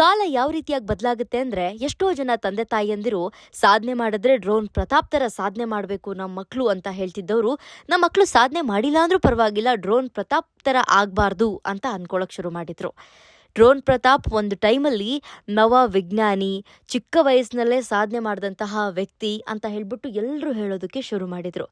ಕಾಲ ಯಾವ ರೀತಿಯಾಗಿ ಬದಲಾಗುತ್ತೆ ಅಂದ್ರೆ ಎಷ್ಟೋ ಜನ ತಂದೆ ತಾಯಿಯಂದಿರು ಸಾಧನೆ ಮಾಡಿದ್ರೆ ಡ್ರೋನ್ ಪ್ರತಾಪ್ ತರ ಸಾಧನೆ ಮಾಡಬೇಕು ನಮ್ಮ ಮಕ್ಕಳು ಅಂತ ಹೇಳ್ತಿದ್ದವರು ನಮ್ಮ ಮಕ್ಕಳು ಸಾಧನೆ ಮಾಡಿಲ್ಲ ಅಂದ್ರೂ ಪರವಾಗಿಲ್ಲ ಡ್ರೋನ್ ಪ್ರತಾಪ್ ತರ ಆಗಬಾರ್ದು ಅಂತ ಅನ್ಕೊಳಕ್ ಶುರು ಮಾಡಿದ್ರು ಡ್ರೋನ್ ಪ್ರತಾಪ್ ಒಂದು ಟೈಮಲ್ಲಿ ನವ ವಿಜ್ಞಾನಿ ಚಿಕ್ಕ ವಯಸ್ಸಿನಲ್ಲೇ ಸಾಧನೆ ಮಾಡಿದಂತಹ ವ್ಯಕ್ತಿ ಅಂತ ಹೇಳ್ಬಿಟ್ಟು ಎಲ್ಲರೂ ಹೇಳೋದಕ್ಕೆ ಶುರು ಮಾಡಿದರು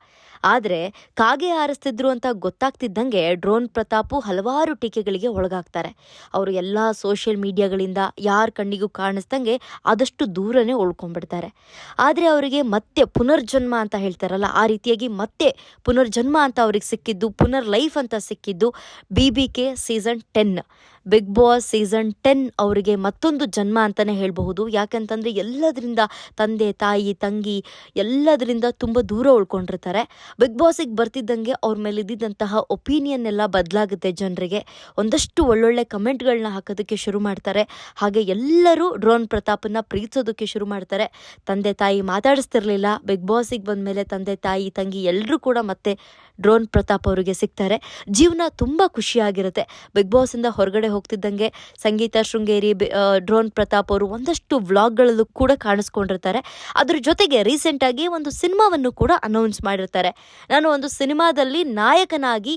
ಆದರೆ ಕಾಗೆ ಹಾರಿಸ್ತಿದ್ರು ಅಂತ ಗೊತ್ತಾಗ್ತಿದ್ದಂಗೆ ಡ್ರೋನ್ ಪ್ರತಾಪು ಹಲವಾರು ಟೀಕೆಗಳಿಗೆ ಒಳಗಾಗ್ತಾರೆ ಅವರು ಎಲ್ಲ ಸೋಷಿಯಲ್ ಮೀಡಿಯಾಗಳಿಂದ ಯಾರ ಕಣ್ಣಿಗೂ ಕಾಣಿಸ್ದಂಗೆ ಆದಷ್ಟು ದೂರನೇ ಉಳ್ಕೊಂಡ್ಬಿಡ್ತಾರೆ ಆದರೆ ಅವರಿಗೆ ಮತ್ತೆ ಪುನರ್ಜನ್ಮ ಅಂತ ಹೇಳ್ತಾರಲ್ಲ ಆ ರೀತಿಯಾಗಿ ಮತ್ತೆ ಪುನರ್ಜನ್ಮ ಅಂತ ಅವ್ರಿಗೆ ಸಿಕ್ಕಿದ್ದು ಪುನರ್ ಲೈಫ್ ಅಂತ ಸಿಕ್ಕಿದ್ದು B B K season ten big boss season ten ಅವರಿಗೆ ಮತ್ತೊಂದು ಜನ್ಮ ಅಂತಲೇ ಹೇಳಬಹುದು ಯಾಕಂತಂದರೆ ಎಲ್ಲದರಿಂದ ತಂದೆ ತಾಯಿ ತಂಗಿ ಎಲ್ಲದರಿಂದ ತುಂಬ ದೂರ ಉಳ್ಕೊಂಡಿರ್ತಾರೆ ಬಿಗ್ ಬಾಸಿಗೆ ಬರ್ತಿದ್ದಂಗೆ ಅವ್ರ ಮೇಲೆ ಇದ್ದಿದ್ದಂತಹ ಒಪಿನಿಯನ್ ಎಲ್ಲ ಬದಲಾಗುತ್ತೆ ಜನರಿಗೆ ಒಂದಷ್ಟು ಒಳ್ಳೊಳ್ಳೆ ಕಮೆಂಟ್ಗಳನ್ನ ಹಾಕೋದಕ್ಕೆ ಶುರು ಮಾಡ್ತಾರೆ ಹಾಗೆ ಎಲ್ಲರೂ ಡ್ರೋನ್ ಪ್ರತಾಪನ್ನ ಪ್ರೀತಿಸೋದಕ್ಕೆ ಶುರು ಮಾಡ್ತಾರೆ ತಂದೆ ತಾಯಿ ಮಾತಾಡಿಸ್ತಿರ್ಲಿಲ್ಲ ಬಿಗ್ ಬಾಸಿಗೆ ಬಂದ ಮೇಲೆ ತಂದೆ ತಾಯಿ ತಂಗಿ ಎಲ್ಲರೂ ಕೂಡ ಮತ್ತೆ ಡ್ರೋನ್ ಪ್ರತಾಪ್ ಅವರಿಗೆ ಸಿಗ್ತಾರೆ ಜೀವನ ತುಂಬ ಖುಷಿಯಾಗಿರುತ್ತೆ ಬಿಗ್ ಬಾಸಿಂದ ಹೊರಗಡೆ ಹೋಗ್ತಿದ್ದಂಗೆ ಸಂಗೀತ ಶೃಂಗೇರಿ ಡ್ರೋನ್ ಪ್ರತಾಪ್ ಅವರು ಒಂದಷ್ಟು ವ್ಲಾಗ್ಗಳಲ್ಲೂ ಕೂಡ ಕಾಣಿಸ್ಕೊಂಡಿರ್ತಾರೆ ಅದ್ರ ಜೊತೆಗೆ ರೀಸೆಂಟಾಗಿ ಒಂದು ಸಿನಿಮಾವನ್ನು ಕೂಡ ಅನೌನ್ಸ್ ಮಾಡಿರ್ತಾರೆ ನಾನು ಒಂದು ಸಿನಿಮಾದಲ್ಲಿ ನಾಯಕನಾಗಿ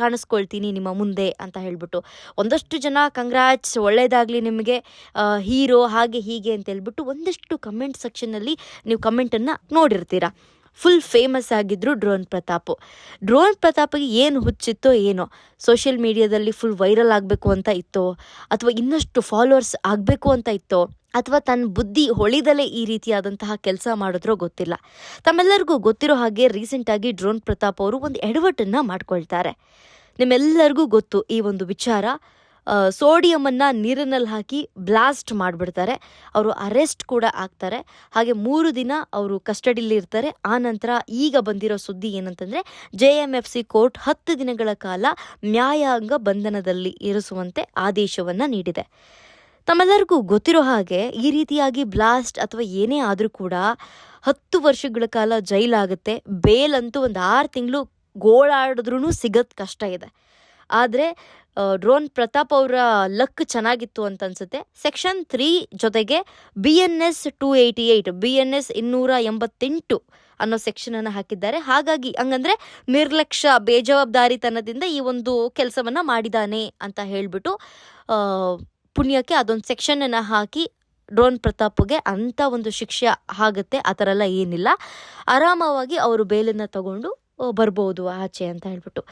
ಕಾಣಿಸ್ಕೊಳ್ತೀನಿ ನಿಮ್ಮ ಮುಂದೆ ಅಂತ ಹೇಳ್ಬಿಟ್ಟು ಒಂದಷ್ಟು ಜನ ಕಂಗ್ರಾಚ್ ಒಳ್ಳೇದಾಗ್ಲಿ ನಿಮಗೆ ಹೀರೋ ಹಾಗೆ ಹೀಗೆ ಅಂತ ಹೇಳ್ಬಿಟ್ಟು ಒಂದಷ್ಟು ಕಮೆಂಟ್ ಅಲ್ಲಿ ನೀವು ಕಮೆಂಟನ್ನು ನೋಡಿರ್ತೀರಾ ಫುಲ್ ಫೇಮಸ್ ಆಗಿದ್ದರು ಡ್ರೋನ್ ಪ್ರತಾಪ್ ಡ್ರೋನ್ ಪ್ರತಾಪ್ಗೆ ಏನು ಹುಚ್ಚಿತ್ತೋ ಏನೋ ಸೋಷಿಯಲ್ ಮೀಡಿಯಾದಲ್ಲಿ ಫುಲ್ ವೈರಲ್ ಆಗಬೇಕು ಅಂತ ಇತ್ತೋ ಅಥವಾ ಇನ್ನಷ್ಟು ಫಾಲೋವರ್ಸ್ ಆಗಬೇಕು ಅಂತ ಇತ್ತೋ ಅಥವಾ ತನ್ನ ಬುದ್ಧಿ ಹೊಳಿದಲೇ ಈ ರೀತಿಯಾದಂತಹ ಕೆಲಸ ಮಾಡಿದ್ರೋ ಗೊತ್ತಿಲ್ಲ ತಮ್ಮೆಲ್ಲರಿಗೂ ಗೊತ್ತಿರೋ ಹಾಗೆ ರೀಸೆಂಟಾಗಿ ಡ್ರೋನ್ ಪ್ರತಾಪ್ ಅವರು ಒಂದು ಎಡವಟ್ಟನ್ನು ಮಾಡ್ಕೊಳ್ತಾರೆ ನಿಮ್ಮೆಲ್ಲರಿಗೂ ಗೊತ್ತು ಈ ಒಂದು ವಿಚಾರ ಸೋಡಿಯಮನ್ನು ನೀರಿನಲ್ಲಿ ಹಾಕಿ ಬ್ಲಾಸ್ಟ್ ಮಾಡಿಬಿಡ್ತಾರೆ ಅವರು ಅರೆಸ್ಟ್ ಕೂಡ ಆಗ್ತಾರೆ ಹಾಗೆ ಮೂರು ದಿನ ಅವರು ಕಸ್ಟಡಿಲಿ ಇರ್ತಾರೆ ಆ ನಂತರ ಈಗ ಬಂದಿರೋ ಸುದ್ದಿ ಏನಂತಂದರೆ J M F C court ಹತ್ತು ದಿನಗಳ ಕಾಲ ನ್ಯಾಯಾಂಗ ಬಂಧನದಲ್ಲಿ ಇರಿಸುವಂತೆ ಆದೇಶವನ್ನು ನೀಡಿದೆ ತಮ್ಮೆಲ್ಲರಿಗೂ ಗೊತ್ತಿರೋ ಹಾಗೆ ಈ ರೀತಿಯಾಗಿ ಬ್ಲಾಸ್ಟ್ ಅಥವಾ ಏನೇ ಆದರೂ ಕೂಡ ಹತ್ತು ವರ್ಷಗಳ ಕಾಲ ಜೈಲಾಗುತ್ತೆ ಬೇಲ್ ಅಂತೂ ಒಂದು ಆರು ತಿಂಗಳು ಗೋಳಾಡಿದ್ರೂ ಸಿಗೋದು ಕಷ್ಟ ಇದೆ ಆದರೆ ಡ್ರೋನ್ ಪ್ರತಾಪ್ ಅವರ ಲಕ್ ಚೆನ್ನಾಗಿತ್ತು ಅಂತ ಅನ್ಸುತ್ತೆ ಸೆಕ್ಷನ್ ತ್ರೀ ಜೊತೆಗೆ B N S two eighty eight B N S ಇನ್ನೂರ ಎಂಬತ್ತೆಂಟು ಅನ್ನೋ ಸೆಕ್ಷನ್ ಅನ್ನು ಹಾಕಿದ್ದಾರೆ ಹಾಗಾಗಿ ಹಂಗಂದ್ರೆ ನಿರ್ಲಕ್ಷ್ಯ ಬೇಜವಾಬ್ದಾರಿತನದಿಂದ ಈ ಒಂದು ಕೆಲಸವನ್ನ ಮಾಡಿದಾನೆ ಅಂತ ಹೇಳಿಬಿಟ್ಟು ಪುಣ್ಯಕ್ಕೆ ಅದೊಂದು ಸೆಕ್ಷನ್ ಅನ್ನ ಹಾಕಿ ಡ್ರೋನ್ ಪ್ರತಾಪ್ಗೆ ಅಂಥ ಒಂದು ಶಿಕ್ಷೆ ಆಗುತ್ತೆ ಆ ಥರ ಎಲ್ಲ ಏನಿಲ್ಲ ಆರಾಮವಾಗಿ ಅವರು ಬೇಲನ್ನು ತಗೊಂಡು ಬರ್ಬೋದು ಆಚೆ ಅಂತ ಹೇಳ್ಬಿಟ್ಟು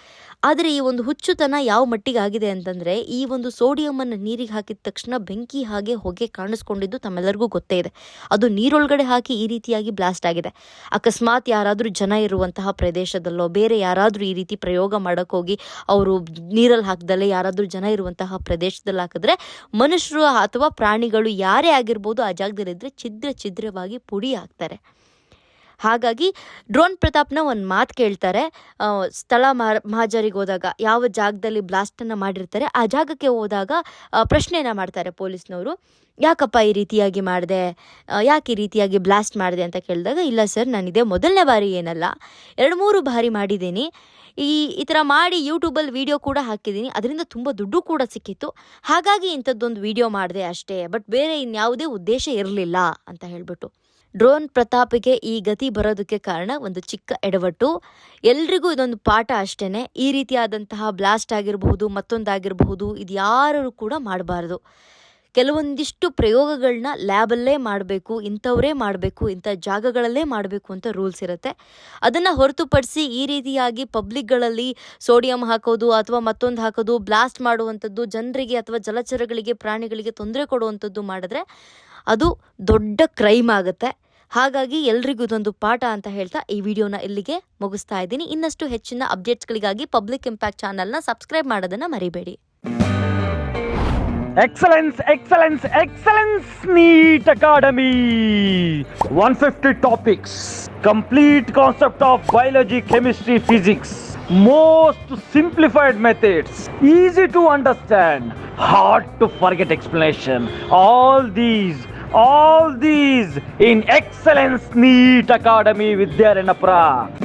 ಆದರೆ ಈ ಒಂದು ಹುಚ್ಚುತನ ಯಾವ ಮಟ್ಟಿಗೆ ಆಗಿದೆ ಅಂತಂದರೆ ಈ ಒಂದು ಸೋಡಿಯಮನ್ನು ನೀರಿಗೆ ಹಾಕಿದ ತಕ್ಷಣ ಬೆಂಕಿ ಹಾಗೆ ಹೊಗೆ ಕಾಣಿಸ್ಕೊಂಡಿದ್ದು ತಮ್ಮೆಲ್ಲರಿಗೂ ಗೊತ್ತೇ ಇದೆ ಅದು ನೀರೊಳಗಡೆ ಹಾಕಿ ಈ ರೀತಿಯಾಗಿ ಬ್ಲಾಸ್ಟ್ ಆಗಿದೆ ಅಕಸ್ಮಾತ್ ಯಾರಾದರೂ ಜನ ಇರುವಂತಹ ಪ್ರದೇಶದಲ್ಲೋ ಬೇರೆ ಯಾರಾದರೂ ಈ ರೀತಿ ಪ್ರಯೋಗ ಮಾಡೋಕ್ಕೋಗಿ ಅವರು ನೀರಲ್ಲಿ ಹಾಕ್ದಲ್ಲೇ ಯಾರಾದರೂ ಜನ ಇರುವಂತಹ ಪ್ರದೇಶದಲ್ಲಿ ಹಾಕಿದ್ರೆ ಮನುಷ್ಯರು ಅಥವಾ ಪ್ರಾಣಿಗಳು ಯಾರೇ ಆಗಿರ್ಬೋದು ಆ ಜಾಗದಲ್ಲಿದ್ದರೆ ಛಿದ್ರ ಛಿದ್ರವಾಗಿ ಪುಡಿ ಹಾಕ್ತಾರೆ ಹಾಗಾಗಿ ಡ್ರೋನ್ ಪ್ರತಾಪ್ನ ಒಂದು ಮಾತು ಕೇಳ್ತಾರೆ ಸ್ಥಳ ಮಹಾಜರಿಗೆ ಹೋದಾಗ ಯಾವ ಜಾಗದಲ್ಲಿ ಬ್ಲಾಸ್ಟನ್ನು ಮಾಡಿರ್ತಾರೆ ಆ ಜಾಗಕ್ಕೆ ಹೋದಾಗ ಪ್ರಶ್ನೆಯನ್ನು ಮಾಡ್ತಾರೆ ಪೊಲೀಸ್ನವರು ಯಾಕಪ್ಪ ಈ ರೀತಿಯಾಗಿ ಮಾಡಿದೆ ಯಾಕೆ ಈ ರೀತಿಯಾಗಿ ಬ್ಲಾಸ್ಟ್ ಮಾಡಿದೆ ಅಂತ ಕೇಳಿದಾಗ ಇಲ್ಲ ಸರ್ ನಾನಿದೆ ಮೊದಲನೇ ಬಾರಿ ಏನಲ್ಲ ಎರಡು ಮೂರು ಬಾರಿ ಮಾಡಿದ್ದೀನಿ ಈ ಈ ಥರ ಮಾಡಿ ಯೂಟ್ಯೂಬಲ್ಲಿ ವೀಡಿಯೋ ಕೂಡ ಹಾಕಿದ್ದೀನಿ ಅದರಿಂದ ತುಂಬ ದುಡ್ಡು ಕೂಡ ಸಿಕ್ಕಿತ್ತು ಹಾಗಾಗಿ ಇಂಥದ್ದೊಂದು ವೀಡಿಯೋ ಮಾಡಿದೆ ಅಷ್ಟೇ ಬಟ್ ಬೇರೆ ಇನ್ಯಾವುದೇ ಉದ್ದೇಶ ಇರಲಿಲ್ಲ ಅಂತ ಹೇಳಿಬಿಟ್ಟು ಡ್ರೋನ್ ಪ್ರತಾಪಿಗೆ ಈ ಗತಿ ಬರೋದಕ್ಕೆ ಕಾರಣ ಒಂದು ಚಿಕ್ಕ ಎಡವಟ್ಟು ಎಲ್ರಿಗೂ ಇದೊಂದು ಪಾಠ ಅಷ್ಟೇ ಈ ರೀತಿಯಾದಂತಹ ಬ್ಲಾಸ್ಟ್ ಆಗಿರಬಹುದು ಮತ್ತೊಂದಾಗಿರಬಹುದು ಇದು ಯಾರು ಕೂಡ ಮಾಡಬಾರ್ದು ಕೆಲವೊಂದಿಷ್ಟು ಪ್ರಯೋಗಗಳನ್ನ ಲ್ಯಾಬಲ್ಲೇ ಮಾಡಬೇಕು ಇಂಥವರೇ ಮಾಡಬೇಕು ಇಂಥ ಜಾಗಗಳಲ್ಲೇ ಮಾಡಬೇಕು ಅಂತ ರೂಲ್ಸ್ ಇರುತ್ತೆ ಅದನ್ನು ಹೊರತುಪಡಿಸಿ ಈ ರೀತಿಯಾಗಿ ಪಬ್ಲಿಕ್ಗಳಲ್ಲಿ ಸೋಡಿಯಂ ಹಾಕೋದು ಅಥವಾ ಮತ್ತೊಂದು ಹಾಕೋದು ಬ್ಲಾಸ್ಟ್ ಮಾಡುವಂಥದ್ದು ಜನರಿಗೆ ಅಥವಾ ಜಲಚರಗಳಿಗೆ ಪ್ರಾಣಿಗಳಿಗೆ ತೊಂದರೆ ಕೊಡುವಂಥದ್ದು ಮಾಡಿದ್ರೆ ಅದು ದೊಡ್ಡ ಕ್ರೈಮ್ ಆಗುತ್ತೆ ಹಾಗಾಗಿ ಎಲ್ರಿಗೂ ಇದೊಂದು ಪಾಠ ಅಂತ ಹೇಳ್ತಾ ಈ ವಿಡಿಯೋನ ಇಲ್ಲಿಗೆ ಮುಗಿಸ್ತಾ ಇದ್ದೀನಿ ಇನ್ನಷ್ಟು ಹೆಚ್ಚಿನ ಅಪ್ಡೇಟ್ಸ್ಗಳಿಗಾಗಿ ಪಬ್ಲಿಕ್ ಇಂಪ್ಯಾಕ್ಟ್ ಚಾನಲ್ನ ಸಬ್ಸ್ಕ್ರೈಬ್ ಮಾಡೋದನ್ನು ಮರಿಬೇಡಿ Excellence, excellence, excellence, NEET Academy. 150 topics, complete concept of biology, chemistry, physics, most simplified methods, easy to understand, hard to forget explanation. All these in Excellence NEET Academy with Vidyaranyapra.